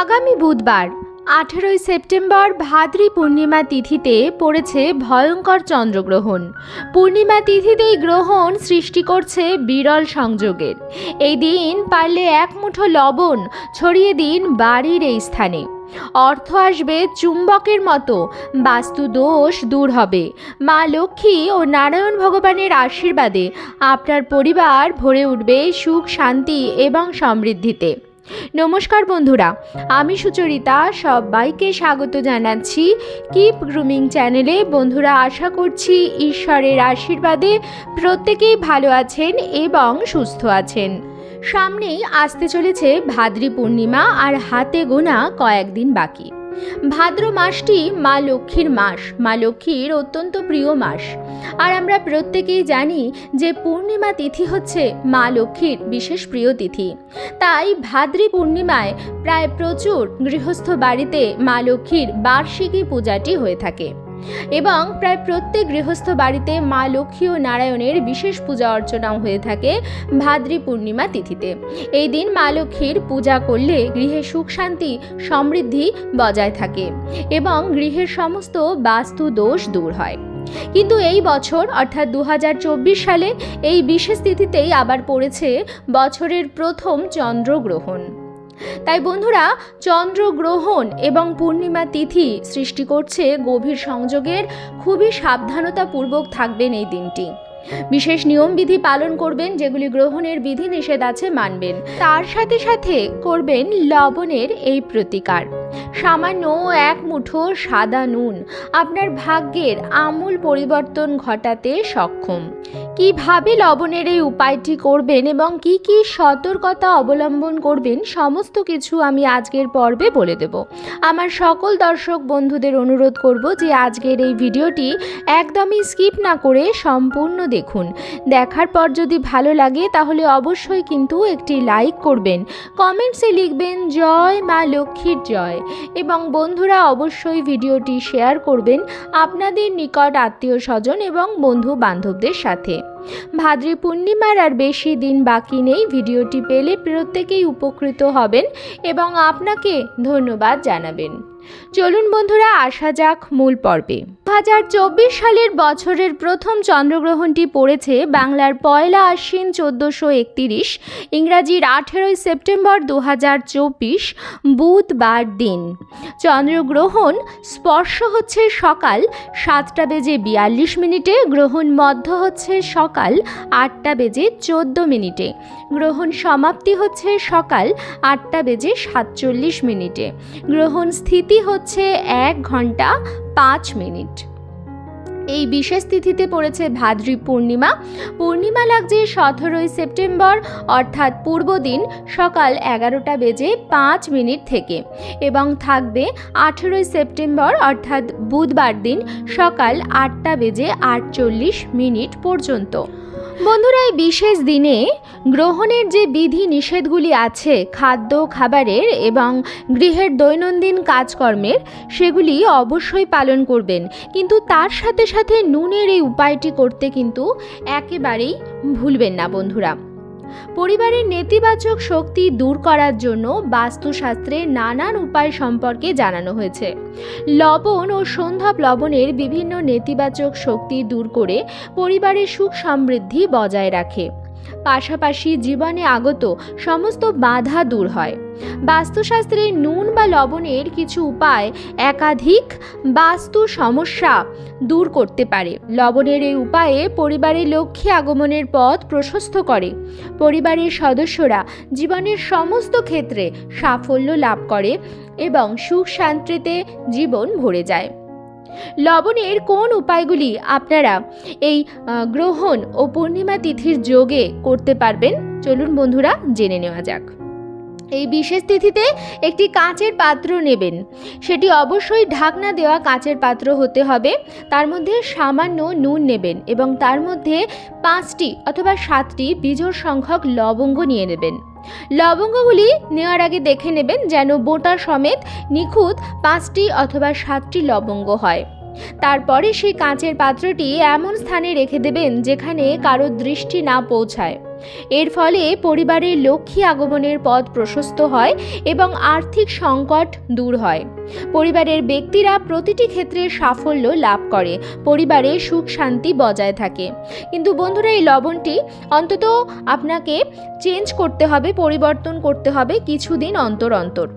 আগামী বুধবার, আঠেরোই সেপ্টেম্বর ভাদ্রী পূর্ণিমা তিথিতে পড়েছে ভয়ঙ্কর চন্দ্রগ্রহণ। পূর্ণিমা তিথিতেই গ্রহণ সৃষ্টি করছে বিরল সংযোগের। এই দিন পারলে এক মুঠো লবণ ছড়িয়ে দিন বাড়ির এই স্থানে। অর্থ আসবে চুম্বকের মতো, বাস্তু দোষ দূর হবে। মা লক্ষ্মী ও নারায়ণ ভগবানের আশীর্বাদে আপনার পরিবার ভরে উঠবে সুখ, শান্তি এবং সমৃদ্ধিতে। নমস্কার বন্ধুরা, আমি সুচরিতা, সবাইকে স্বাগত জানাচ্ছি কিপ গ্রুমিং চ্যানেলে। বন্ধুরা, আশা করছি ঈশ্বরের আশীর্বাদে প্রত্যেকেই ভালো আছেন এবং সুস্থ আছেন। সামনেই আসতে চলেছে ভাদ্রী পূর্ণিমা আর হাতে গোনা কয়েকদিন বাকি। ভাদ্র মাসটি মা লক্ষ্মীর মাস। মা লক্ষ্মীর অত্যন্ত প্রিয় মাস। আর আমরা প্রত্যেকেই জানি যে পূর্ণিমা তিথি হচ্ছে মা লক্ষ্মীর বিশেষ প্রিয় তিথি। তাই ভাদ্রী পূর্ণিমায় প্রায় প্রচুর গৃহস্থ বাড়িতে মা লক্ষ্মীর বার্ষিকী পূজাটি হয়ে থাকে। এবং প্রায় প্রত্যেক গৃহস্থ বাড়িতে মা লক্ষ্মী ও নারায়ণের বিশেষ পূজা অর্চনাও হয়ে থাকে ভাদ্রী পূর্ণিমা তিথিতে। এই দিন মা লক্ষ্মীর পূজা করলে গৃহে সুখ শান্তি, সমৃদ্ধি বজায় থাকে এবং গৃহের সমস্ত বাস্তু দোষ দূর হয়। কিন্তু এই বছর, অর্থাৎ দু হাজার চব্বিশ সালে, এই বিশেষ তিথিতেই আবার পড়েছে বছরের প্রথম চন্দ্রগ্রহণ। তাই বন্ধুরা, চন্দ্রগ্রহণ এবং পূর্ণিমা তিথি সৃষ্টি করছে গভীর সংযোগের খুবই সাবধানতাপূর্বক থাকবেন এই দিনটি। বিশেষ নিয়মবিধি পালন করবেন যেগুলি গ্রহণের বিধি নিষেধ আছে মানবেন। তার সাথে সাথে করবেন লবণের এই প্রতিকার। সামান্য এক মুঠো সাদা নুন আপনার ভাগ্যের আমূল পরিবর্তন ঘটাতে সক্ষম। কীভাবে লবণের এই উপায়টি করবেন এবং কি কি সতর্কতা অবলম্বন করবেন, সমস্ত কিছু আমি আজকের পর্বে বলে দেব। আমার সকল দর্শক বন্ধুদের অনুরোধ করব যে আজকের এই ভিডিওটি একদমই স্কিপ না করে সম্পূর্ণ দেখুন। দেখার পর যদি ভালো লাগে, তাহলে অবশ্যই কিন্তু একটি লাইক করবেন। কমেন্টসে লিখবেন, জয় মা লক্ষ্মীর জয়। এবং বন্ধুরা অবশ্যই ভিডিওটি শেয়ার করবেন আপনাদের নিকট আত্মীয় স্বজন এবং বন্ধু বান্ধবদের সাথে। ভাদ্রী পূর্ণিমার আর বেশি দিন বাকি নেই, ভিডিওটি পেলে প্রত্যেকেই উপকৃত হবেন এবং আপনাকে ধন্যবাদ জানাবেন। চলুন বন্ধুরা, আসা যাক মূল পর্বে। দু হাজার চব্বিশ সালের বছরের প্রথম চন্দ্রগ্রহণটি পড়েছে বাংলার পয়লা আশ্বিন চোদ্দোশো একতিরিশ, ইংরাজির আঠেরোই সেপ্টেম্বর দু হাজার চব্বিশ, বুধবার দিন। চন্দ্রগ্রহণ স্পর্শ হচ্ছে সকাল সাতটা বেজে বিয়াল্লিশ মিনিটে, গ্রহণ মধ্য হচ্ছে সকাল আটটা বেজে চোদ্দ মিনিটে। গ্রহণ সমাপ্তি হচ্ছে সকাল আটটা বেজে সাতচল্লিশ মিনিটে। গ্রহণ স্থিতি হচ্ছে এক ঘণ্টা পাঁচ মিনিট। এই বিশেষ তিথিতে পড়েছে ভাদ্রী পূর্ণিমা। পূর্ণিমা লাগছে সতেরোই সেপ্টেম্বর, অর্থাৎ পূর্বদিন সকাল এগারোটা বেজে পাঁচ মিনিট থেকে। এবং থাকবে আঠেরোই সেপ্টেম্বর, অর্থাৎ বুধবার দিন সকাল আটটা বেজে আটচল্লিশ মিনিট পর্যন্ত। বন্ধুরা, এই বিশেষ দিনে গ্রহণের যে বিধি নিষেধগুলি আছে, খাদ্য, খাবারের এবং গৃহের দৈনন্দিন কাজকর্মের, সেগুলি অবশ্যই পালন করবেন। কিন্তু তার সাথে সাথে নুনের এই উপায়টি করতে কিন্তু একেবারেই ভুলবেন না বন্ধুরা। পরিবারের নেতিবাচক শক্তি দূর করার জন্য বাস্তুশাস্ত্রে নানান উপায় সম্পর্কে জানানো হয়েছে। লবণ ও সন্ধ্যা লবণের বিভিন্ন নেতিবাচক শক্তি দূর করে পরিবারের সুখ সমৃদ্ধি বজায় রাখে। পাশাপাশি জীবনে আগত সমস্ত বাধা দূর হয়। বাস্তুশাস্ত্রে নুন বা লবণের কিছু উপায় একাধিক বাস্তু সমস্যা দূর করতে পারে। লবণের এই উপায়ে পরিবারের লক্ষ্মী আগমনের পথ প্রশস্ত করে। পরিবারের সদস্যরা জীবনের সমস্ত ক্ষেত্রে সাফল্য লাভ করে এবং সুখ শান্তিতে জীবন ভরে যায়। লবণের কোন উপায়গুলি আপনারা এই গ্রহণ ও পূর্ণিমা তিথির যোগে করতে পারবেন? চলুন বন্ধুরা, জেনে নেওয়া যাক। এই বিশেষ তিথিতে একটি কাঁচের পাত্র নেবেন। সেটি অবশ্যই ঢাকনা দেওয়া কাঁচের পাত্র হতে হবে। তার মধ্যে সামান্য নুন নেবেন এবং তার মধ্যে পাঁচটি অথবা সাতটি বিজোড় সংখ্যক লবঙ্গ নিয়ে নেবেন। লবঙ্গগুলি নেওয়ার আগে দেখে নেবেন যেন বোটা সমেত নিখুঁত পাঁচটি অথবা সাতটি লবঙ্গ হয়। তারপরে সেই কাঁচের পাত্রটি এমন স্থানে রেখে দেবেন যেখানে কারও দৃষ্টি না পৌঁছায়। এর ফলে পরিবারের লক্ষ্মী আগমনের পথ প্রশস্ত হয় এবং আর্থিক সংকট দূর হয়। পরিবারের ব্যক্তিরা প্রতিটি ক্ষেত্রে সাফল্য লাভ করে, পরিবারে সুখ শান্তি বজায় থাকে। কিন্তু বন্ধুরা, এই লবণটি অন্তত আপনাকে চেঞ্জ করতে হবে, পরিবর্তন করতে হবে কিছুদিন অন্তর অন্তর।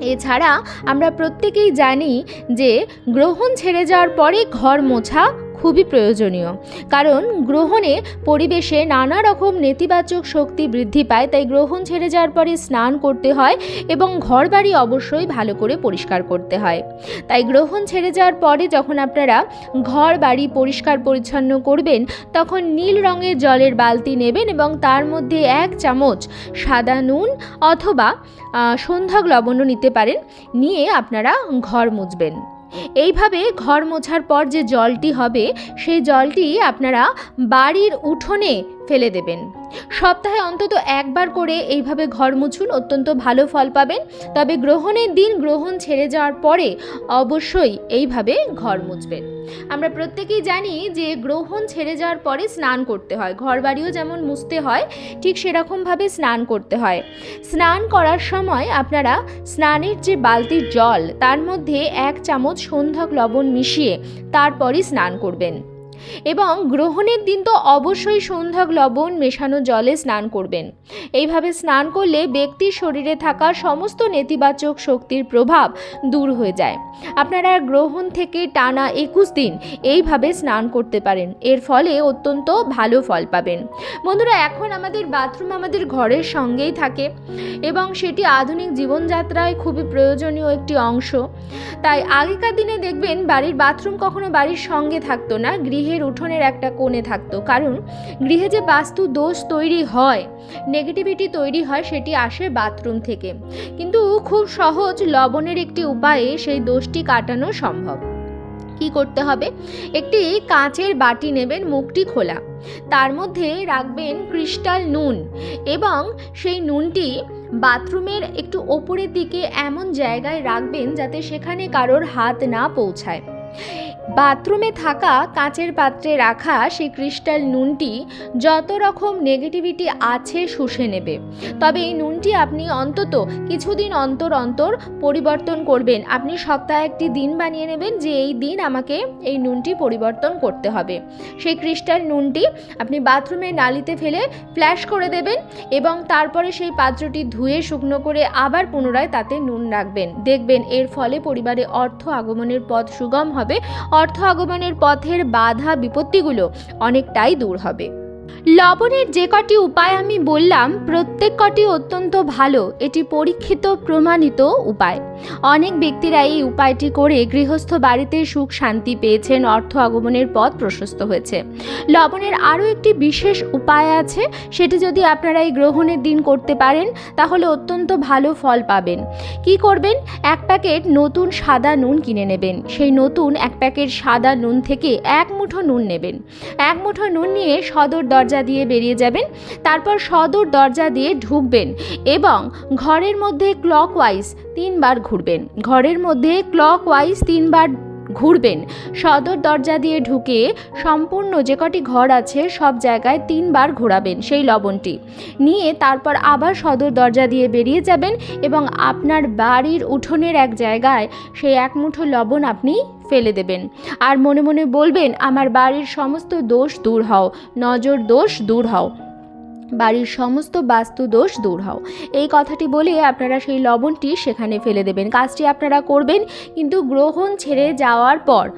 এছাড়া আমরা প্রত্যেকেই জানি যে গ্রহণ ছেড়ে যাওয়ার পরে ঘর মোছা খুবই প্রয়োজনীয়। কারণ গ্রহণে পরিবেশে নানা রকম নেতিবাচক শক্তি বৃদ্ধি পায় তাই গ্রহণ ছেড়ে যাওয়ার পরে স্নান করতে হয় এবং ঘর বাড়ি অবশ্যই ভালো করে পরিষ্কার করতে হয়। তাই গ্রহণ ছেড়ে যাওয়ার পরে যখন আপনারা ঘর বাড়ি পরিষ্কার পরিচ্ছন্ন করবেন তখন নীল রঙের জলের বালতি নেবেন এবং তার মধ্যে এক চামচ সাদা নুন অথবা আহ, সন্ধ্যাক লবণও নিতে পারেন। নিয়ে আপনারা ঘর মুছবেন। এইভাবে ঘর মোছার পর যে জলটি হবে সেই জলটি আপনারা বাড়ির উঠোনে ফেলে দেবেন। সপ্তাহে অন্তত একবার করে এইভাবে ঘর মুছুন, অত্যন্ত ভালো ফল পাবেন। তবে গ্রহণের দিন গ্রহণ ছেড়ে যাওয়ার পরে অবশ্যই এইভাবে ঘর মুছবেন। আমরা প্রত্যেকেই জানি যে গ্রহণ ছেড়ে যাওয়ার পরে স্নান করতে হয়। ঘর বাড়িও যেমন মুছতে হয়, ঠিক সেরকমভাবে স্নান করতে হয়। স্নান করার সময় আপনারা স্নানের যে বালতির জল, তার মধ্যে এক চামচ সন্ধ্যাক লবণ মিশিয়ে তারপরই স্নান করবেন। এবং গ্রহণের দিন তো অবশ্যই সন্ধ্যাক লবণ মেশানো জলে স্নান করবেন। এইভাবে স্নান করলে ব্যক্তির শরীরে থাকা সমস্ত নেতিবাচক শক্তির প্রভাব দূর হয়ে যায়। আপনারা গ্রহণ থেকে টানা একুশ দিন এইভাবে স্নান করতে পারেন। এর ফলে অত্যন্ত ভালো ফল পাবেন। বন্ধুরা, এখন আমাদের বাথরুম আমাদের ঘরের সঙ্গেই থাকে এবং সেটি আধুনিক জীবনযাত্রায় খুবই প্রয়োজনীয় একটি অংশ। তাই আগেকার দিনে দেখবেন বাড়ির বাথরুম কখনো বাড়ির সঙ্গে থাকতো না গৃহের উঠোনের একটা কোণে থাকতো। কারণ গৃহে যে বাস্তু দোষ তৈরি হয় নেগেটিভিটি তৈরি হয়, সেটি আসে বাথরুম থেকে। কিন্তু খুব সহজ লবণের একটি উপায়ে সেই দোষটি কাটানো সম্ভব। কি করতে হবে? একটি কাঁচের বাটি নেবেন মুখটি খোলা। তার মধ্যে রাখবেন ক্রিস্টাল নুন এবং সেই নুনটি বাথরুমের একটু ওপরের দিকে এমন জায়গায় রাখবেন যাতে সেখানে কারোর হাত না পৌঁছায়। বাথরুমে থাকা কাঁচের পাত্রে রাখা সেই ক্রিস্টাল নুনটি যত রকম নেগেটিভিটি আছে শুষে নেবে। তবে এই নুনটি আপনি অন্তত কিছুদিন অন্তর অন্তর পরিবর্তন করবেন। আপনি সপ্তাহে একটি দিন বানিয়ে নেবেন যে এই দিন আমাকে এই নুনটি পরিবর্তন করতে হবে। সেই ক্রিস্টাল নুনটি আপনি বাথরুমের নালিতে ফেলে ফ্ল্যাশ করে দেবেন এবং তারপরে সেই পাত্রটি ধুয়ে শুকনো করে আবার পুনরায় তাতে নুন রাখবেন। দেখবেন এর ফলে পরিবারে অর্থ আগমনের পথ সুগম হবে অর্থ আগমনের পথের বাধা বিপত্তিগুলো অনেকটাই দূর হবে। লবণের যে কটি উপায় আমি বললাম, প্রত্যেক কটি অত্যন্ত ভালো, এটি পরীক্ষিত, প্রমাণিত উপায়। অনেক ব্যক্তিরা এই উপায়টি করে গৃহস্থ বাড়িতে সুখ শান্তি পেয়েছেন, অর্থ আগমনের পথ প্রশস্ত হয়েছে। লবণের আরও একটি বিশেষ উপায় আছে, সেটি যদি আপনারা এই গ্রহণের দিন করতে পারেন, তাহলে অত্যন্ত ভালো ফল পাবেন। কি করবেন? এক প্যাকেট নতুন সাদা নুন কিনে নেবেন। সেই নতুন এক প্যাকেট সাদা নুন থেকে এক মুঠো নুন নেবেন। এক মুঠো নুন নিয়ে সদর দরজা দিয়ে বেরিয়ে যাবেন, তারপর সদর দরজা দিয়ে ঢুকবেন এবং ঘরের মধ্যে ক্লক ওয়াইজ তিনবার ঘুরবেন। ঘরের মধ্যে ক্লক ওয়াইজ তিনবার ঘুরবেন। সদর দরজা দিয়ে ঢুকে সম্পূর্ণ যে কটি ঘর আছে সব জায়গায় তিনবার ঘোরাবেন সেই লবণটি। নিয়ে তারপর আবার সদর দরজা দিয়ে বেরিয়ে যাবেন এবং আপনার বাড়ির উঠোনের এক জায়গায় সেই এক মুঠো লবণ আপনি ফেলে দেবেন। আর মনে মনে বলবেন, আমার বাড়ির সমস্ত দোষ দূর হও, নজর দোষ দূর হও। বাড়ির সমস্ত বাস্তু দোষ দূর হও। এই কথাটি বলে আপনারা সেই লবণটি সেখানে ফেলে দেবেন। কাজটি আপনারা করবেন কিন্তু গ্রহণ ছেড়ে যাওয়ার পর।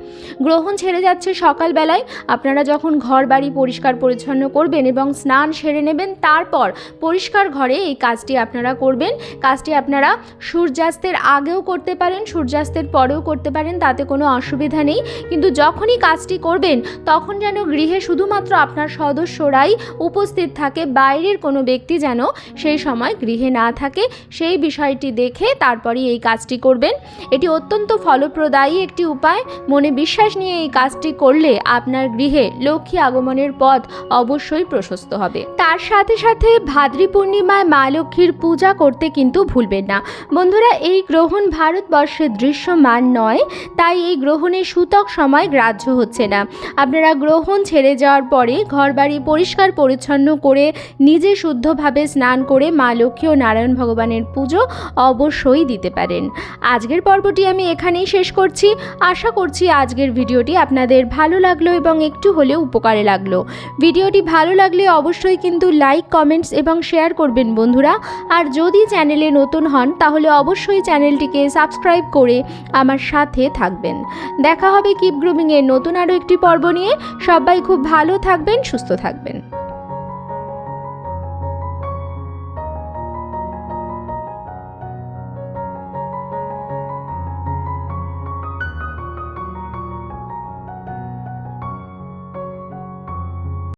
গ্রহণ ছেড়ে যাচ্ছে সকালবেলায়। আপনারা যখন ঘর বাড়ি পরিষ্কার পরিচ্ছন্ন করবেন এবং স্নান সেরে নেবেন, তারপর পরিষ্কার ঘরে এই কাজটি আপনারা করবেন। কাজটি আপনারা সূর্যাস্তের আগেও করতে পারেন, সূর্যাস্তের পরেও করতে পারেন, তাতে কোনো অসুবিধা নেই। কিন্তু যখনই কাজটি করবেন, তখন যেন গৃহে শুধুমাত্র আপনার সদস্যরাই উপস্থিত থাকে বাইরের কোনো ব্যক্তি যেন সেই সময় গৃহে না থাকে, সেই বিষয়টি দেখে তারপরেই এই কাজটি করবেন। এটি অত্যন্ত ফলপ্রদায়ী একটি উপায়। মনে বিশ্বাস নিয়ে এই কাজটি করলে আপনার গৃহে লক্ষ্মী আগমনের পথ অবশ্যই প্রশস্ত হবে। তার সাথে সাথে ভাদ্রী পূর্ণিমায় মা লক্ষ্মীর পূজা করতে কিন্তু ভুলবেন না। বন্ধুরা, এই গ্রহণ ভারতবর্ষে দৃশ্যমান নয়, তাই এই গ্রহণের সূতক সময় গ্রাহ্য হচ্ছে না। আপনারা গ্রহণ ছেড়ে যাওয়ার পরে ঘরবাড়ি পরিষ্কার পরিচ্ছন্ন করে নিজে শুদ্ধভাবে স্নান করে মা লক্ষ্মী ও নারায়ণ ভগবানের পুজো অবশ্যই দিতে পারেন। আজকের পর্বটি আমি এখানেই শেষ করছি। আশা করছি আজকের ভিডিওটি আপনাদের ভালো লাগল এবং একটু হলেও উপকারে লাগল। ভিডিওটি ভালো লাগলে অবশ্যই কিন্তু লাইক, কমেন্টস এবং শেয়ার করবেন বন্ধুরা। আর যদি চ্যানেলে নতুন হন, তাহলে অবশ্যই চ্যানেলটিকে সাবস্ক্রাইব করে আমার সাথে থাকবেন। দেখা হবে কিপ গ্রুমিংয়ের নতুন আরও একটি পর্ব নিয়ে। সবাই খুব ভালো থাকবেন, সুস্থ থাকবেন।